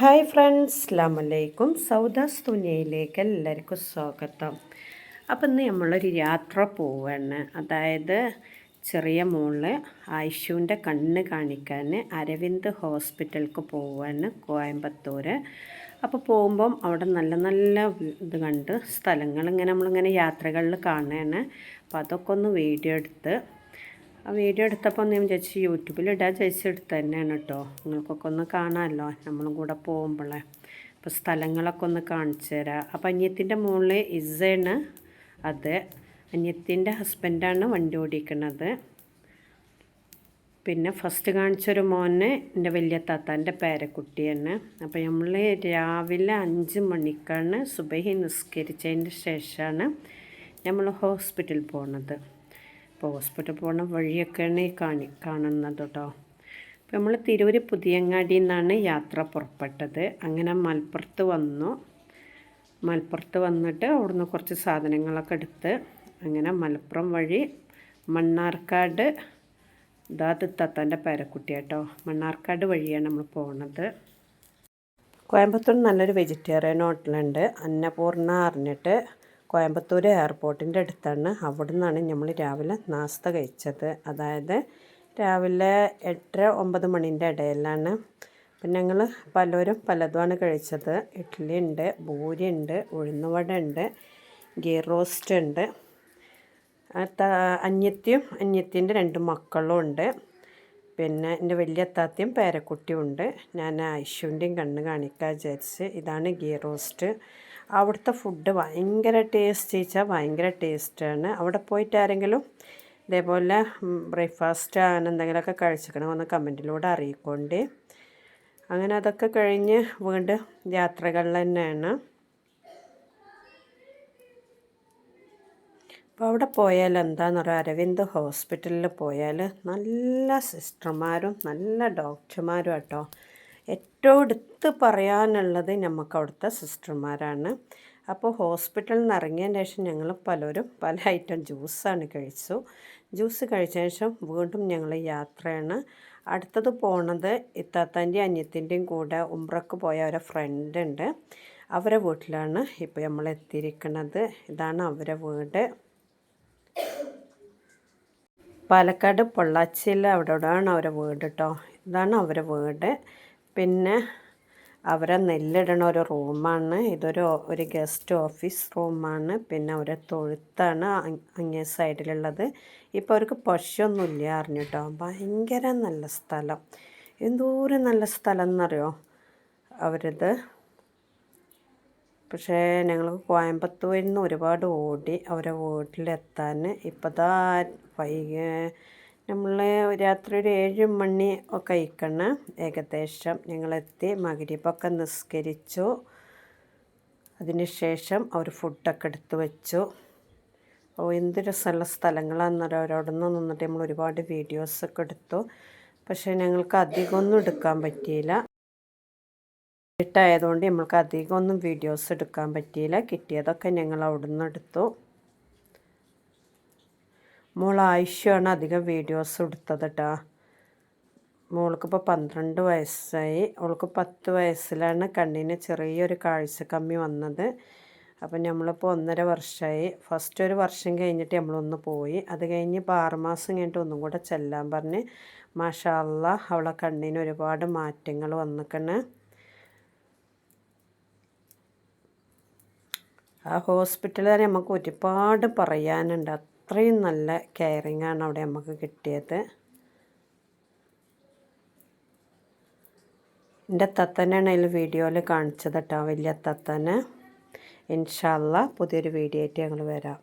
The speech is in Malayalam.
ഹായ് ഫ്രണ്ട്സ് അസ്ലാമലൈക്കും സൗദാസ് തുനിയയിലേക്ക് എല്ലാവർക്കും സ്വാഗതം. അപ്പം ഇന്ന് നമ്മളൊരു യാത്ര പോവാണ്. അതായത് ചെറിയ മോൾ ആയിഷുവിന്റെ കണ്ണ് കാണിക്കാൻ അരവിന്ദ് ഹോസ്പിറ്റലിലേക്ക് പോവാണ് കോയമ്പത്തൂർ അപ്പോൾ പോകുമ്പം അവിടെ നല്ല നല്ല ഇത് കണ്ട് സ്ഥലങ്ങൾ ഇങ്ങനെ നമ്മളിങ്ങനെ യാത്രകളിൽ കാണുകയാണ്. അപ്പോൾ അതൊക്കെ ഒന്ന് വീഡിയോ എടുത്ത് ആ വീഡിയോ എടുത്തപ്പോൾ ഞാൻ ചേച്ചി യൂട്യൂബിൽ ഇടാൻ എടുത്ത് തന്നെയാണ് കേട്ടോ നിങ്ങൾക്കൊക്കെ ഒന്ന് കാണാമല്ലോ നമ്മളും കൂടെ പോകുമ്പോഴേ അപ്പോൾ സ്ഥലങ്ങളൊക്കെ ഒന്ന് കാണിച്ചു തരാം. അപ്പോൾ അന്യത്തിന്റെ മുകളിൽ ഇസയാണ് അത് അന്യത്തിന്റെ ഹസ്ബൻഡാണ് വണ്ടി ഓടിക്കുന്നത് പിന്നെ ഫസ്റ്റ് കാണിച്ചൊരു മോന് എന്റെ വലിയ താത്താന്റെ പേരക്കുട്ടിയാണ്. അപ്പോൾ നമ്മൾ രാവിലെ അഞ്ച് മണിക്കാണ് സുബഹി നിസ്കരിച്ചതിന്റെ ശേഷമാണ് നമ്മൾ ഹോസ്പിറ്റലിൽ പോണത്. ഇപ്പോൾ ഹോസ്പിറ്റൽ പോകുന്ന വഴിയൊക്കെയാണ് ഈ കാണി കാണുന്നത് കേട്ടോ. അപ്പോൾ നമ്മൾ തിരൂർ പുതിയങ്ങാടിയിൽ നിന്നാണ് യാത്ര പുറപ്പെട്ടത്. അങ്ങനെ മലപ്പുറത്ത് വന്നു. മലപ്പുറത്ത് വന്നിട്ട് അവിടുന്ന് കുറച്ച് സാധനങ്ങളൊക്കെ എടുത്ത് അങ്ങനെ മലപ്പുറം വഴി മണ്ണാർക്കാട് ഇതാത് തത്തന്റെ പേരക്കുട്ടി കേട്ടോ. മണ്ണാർക്കാട് വഴിയാണ് നമ്മൾ പോകുന്നത് കോയമ്പത്തൂർ നല്ലൊരു വെജിറ്റേറിയൻ ഹോട്ടലുണ്ട്. അന്നപൂർണ അറിഞ്ഞിട്ട് കോയമ്പത്തൂർ എയർപോർട്ടിന്റെ അടുത്താണ്. അവിടെ നിന്നാണ് നമ്മൾ രാവിലെ നാസ്ത കഴിച്ചത്. അതായത് രാവിലെ എട്ടര ഒമ്പത് മണിന്റെ ഇടയിലാണ്. പിന്നെ ഞങ്ങൾ പലരും പലതുമാണ് കഴിച്ചത്. ഇഡ്ഡലി ഉണ്ട് പൂരി ഉണ്ട് ഉഴുന്നുവട ഉണ്ട് ഗീ റോസ്റ്റ് ഉണ്ട്. അന്യത്തിയും അന്യത്തിന്റെ രണ്ട് മക്കളും ഉണ്ട്. പിന്നെ എന്റെ വലിയ അത്താത്തിയും പേരക്കുട്ടിയും ഉണ്ട്. ഞാൻ ഐശുവിന്റെയും കണ്ണ് കാണിക്കാൻ വിചാരിച്ച് ഇതാണ് ഗീ റോസ്റ്റ്. അവിടുത്തെ ഫുഡ് ഭയങ്കര ടേസ്റ്റ് ചോദിച്ചാൽ ഭയങ്കര ടേസ്റ്റാണ് അവിടെ പോയിട്ട് ആരെങ്കിലും ഇതേപോലെ ബ്രേക്ക്ഫാസ്റ്റ് അങ്ങനെ എന്തെങ്കിലുമൊക്കെ കഴിച്ചിക്കണമെന്ന് കമന്റിലൂടെ അറിയിക്കൊണ്ട്. അങ്ങനെ അതൊക്കെ കഴിഞ്ഞ് വീണ്ടും യാത്രകളിൽ തന്നെയാണ്. അപ്പോൾ അവിടെ പോയാൽ പറയുക അരവിന്ദ് ഹോസ്പിറ്റലിൽ പോയാൽ നല്ല സിസ്റ്റർമാരും നല്ല ഡോക്ടർമാരും കേട്ടോ ഏറ്റവും എടുത്ത് പറയാനുള്ളത് നമുക്ക് അവിടുത്തെ സിസ്റ്റർമാരാണ്. അപ്പോൾ ഹോസ്പിറ്റലിൽ നിന്ന് ഇറങ്ങിയതിന് ശേഷം ഞങ്ങൾ പലരും പല ഐറ്റം ജ്യൂസാണ് കഴിച്ചു. ജ്യൂസ് കഴിച്ചതിന് ശേഷം വീണ്ടും ഞങ്ങൾ യാത്രയാണ്. അടുത്തത് പോണത് ഇത്താത്താന്റെയും അന്യത്തിന്റെയും കൂടെ ഉംറക്ക് പോയ ഒരു ഫ്രണ്ട് ഉണ്ട്. അവരെ വീട്ടിലാണ് ഇപ്പോൾ നമ്മൾ എത്തിയിരിക്കുന്നത് ഇതാണ് അവരെ വീട്. പാലക്കാട് പൊള്ളാച്ചിയിൽ അവിടെ ഇവിടെയാണ് അവരെ വീട് കേട്ടോ ഇതാണ് അവരെ വീട്. പിന്നെ അവരെ നെല്ലിടണ ഒരു റൂമാണ്. ഇതൊരു ഒരു ഗസ്റ്റ് ഓഫീസ് റൂമാണ്. പിന്നെ അവരെ തൊഴുത്താണ് അങ്ങേ സൈഡിലുള്ളത്. ഇപ്പോൾ അവർക്ക് പശുവൊന്നുമില്ല അറിഞ്ഞിട്ടോ ഭയങ്കര നല്ല സ്ഥലം. എന്തോരം നല്ല സ്ഥലം എന്നറിയോ? അവരത് പക്ഷേ ഞങ്ങൾ കോയമ്പത്തൂരിൽ നിന്ന് ഒരുപാട് ഓടി അവരെ വീട്ടിലെത്താൻ. ഇപ്പം ദാ വൈക നമ്മൾ രാത്രി ഒരു ഏഴ് മണി ഒക്കെ ഇക്കണ ഏകദേശം ഞങ്ങളെത്തി മകരിപ്പൊക്കെ നിസ്കരിച്ചു. അതിനുശേഷം അവർ ഫുഡൊക്കെ എടുത്തു വെച്ചു. ഓ എന്ത് രസമുള്ള സ്ഥലങ്ങളാണെന്നറിയാം നിന്ന് നിന്നിട്ട് നമ്മൾ ഒരുപാട് വീഡിയോസൊക്കെ എടുത്തു. പക്ഷേ ഞങ്ങൾക്ക് അധികമൊന്നും എടുക്കാൻ പറ്റിയില്ല. ഇട്ടായതുകൊണ്ട് നമ്മൾക്ക് അധികം ഒന്നും വീഡിയോസ് എടുക്കാൻ പറ്റിയില്ല. കിട്ടിയതൊക്കെ ഞങ്ങൾ അവിടെ നിന്ന് എടുത്തു. മോൾ ആയിഷയാണ് അധികം വീഡിയോസ് എടുത്തത് കേട്ടോ മോൾക്കിപ്പോൾ പന്ത്രണ്ട് വയസ്സായി. അവൾക്ക് പത്ത് വയസ്സിലാണ് കണ്ണിന് ചെറിയൊരു കാഴ്ച കമ്മി വന്നത്. അപ്പം നമ്മളിപ്പോൾ ഒന്നര വർഷമായി ഫസ്റ്റ് ഒരു വർഷം കഴിഞ്ഞിട്ട് നമ്മളൊന്ന് പോയി. അത് കഴിഞ്ഞ് ഇപ്പോൾ ആറുമാസം കഴിഞ്ഞിട്ട് ഒന്നും കൂടെ ചെല്ലാൻ പറഞ്ഞ്. മാഷാല്ല അവളെ കണ്ണിന് ഒരുപാട് മാറ്റങ്ങൾ വന്നിക്കണ്. ആ ഹോസ്പിറ്റലിൽ നമുക്ക് ഒരുപാട് പറയാനുണ്ട്. അത്രയും നല്ല കെയറിങ് ആണ് അവിടെ നമുക്ക് കിട്ടിയത്. എന്റെ തത്തനാണ് അതിൽ വീഡിയോയിൽ കാണിച്ചത് കേട്ടോ വലിയ തത്തന്. ഇൻഷാല്ല പുതിയൊരു വീഡിയോ ആയിട്ട് ഞങ്ങൾ വരാം.